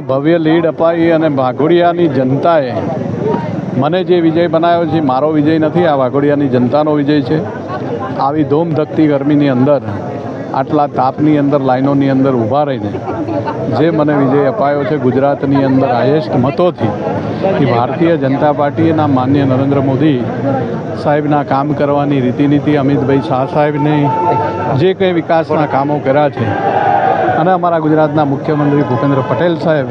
આ ભવ્ય લીડ અપાઈ અને વાઘોડિયાની જનતાએ મને જે વિજય બનાવ્યો છે, મારો વિજય નથી, આ વાઘોડિયાની જનતાનો વિજય છે. આવી ધૂમધકતી ગરમીની અંદર, આટલા તાપની અંદર, લાઈનોની અંદર ઊભા રહીને જે મને વિજય અપાયો છે, ગુજરાતની અંદર હાઈએસ્ટ મતોથી, એ ભારતીય જનતા પાર્ટીના માન્ય નરેન્દ્ર મોદી સાહેબના કામ કરવાની રીતિનીતિ, અમિતભાઈ શાહ સાહેબને જે કંઈ વિકાસના કામો કર્યા છે અને અમારા ગુજરાતના મુખ્યમંત્રી ભૂપેન્દ્ર પટેલ સાહેબ,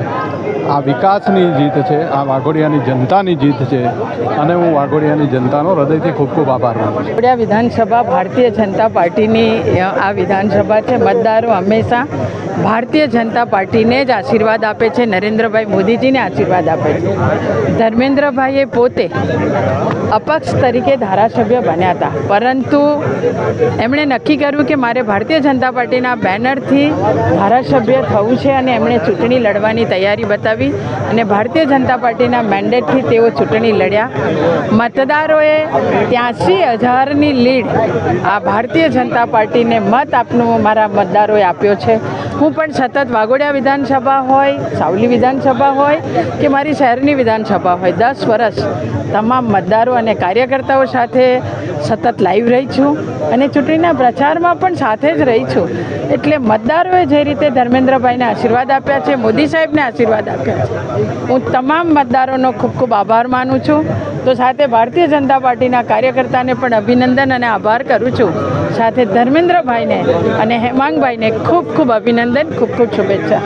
આ વિકાસની જીત છે, આ વાઘોડિયાની જનતાની જીત છે, અને હું વાઘોડિયાની જનતાનો હૃદયથી ખૂબ ખૂબ આભાર માનું છું. વાઘોડિયા વિધાનસભા ભારતીય જનતા પાર્ટીની આ વિધાનસભા છે, મતદારો હંમેશા ભારતીય જનતા પાર્ટીને જ આશીર્વાદ આપે છે, નરેન્દ્રભાઈ મોદીજીને આશીર્વાદ આપે છે. ધર્મેન્દ્રભાઈએ પોતે અપક્ષ તરીકે ધારાસભ્ય બન્યા હતા. પરંતુ એમણે નક્કી કર્યું કે મારે ભારતીય જનતા પાર્ટીના બેનરથી ધારાસભ્ય થવું છે અને એમણે ચૂંટણી લડવાની તૈયારી બતાવી અને ભારતીય જનતા પાર્ટીના મેન્ડેટથી તેઓ ચૂંટણી લડ્યા. મતદારોએ ત્યાંસી હજારની લીડ આ ભારતીય જનતા પાર્ટીને મત આપનું મારા મતદારોએ આપ્યો છે. હું પણ સતત વાઘોડિયા વિધાનસભા હોય, સાવલી વિધાનસભા હોય કે મારી શહેરની વિધાનસભા હોય. દસ વર્ષ તમામ મતદારો અને કાર્યકર્તાઓ સાથે સતત લાઈવ રહી છું અને ચૂંટણીના પ્રચારમાં પણ સાથે જ રહી છું. એટલે મતદારોએ જે રીતે ધર્મેન્દ્રભાઈને આશીર્વાદ આપ્યા છે, મોદી સાહેબને આશીર્વાદ આપ્યા છે, હું તમામ મતદારોનો ખૂબ ખૂબ આભાર માનું છું. તો સાથે ભારતીય જનતા પાર્ટીના કાર્યકર્તાને પણ અભિનંદન અને આભાર કરું છું. સાથે ધર્મેન્દ્રભાઈને અને હેમાંગભાઈને ખૂબ ખૂબ અભિનંદન, ખૂબ ખૂબ શુભેચ્છા.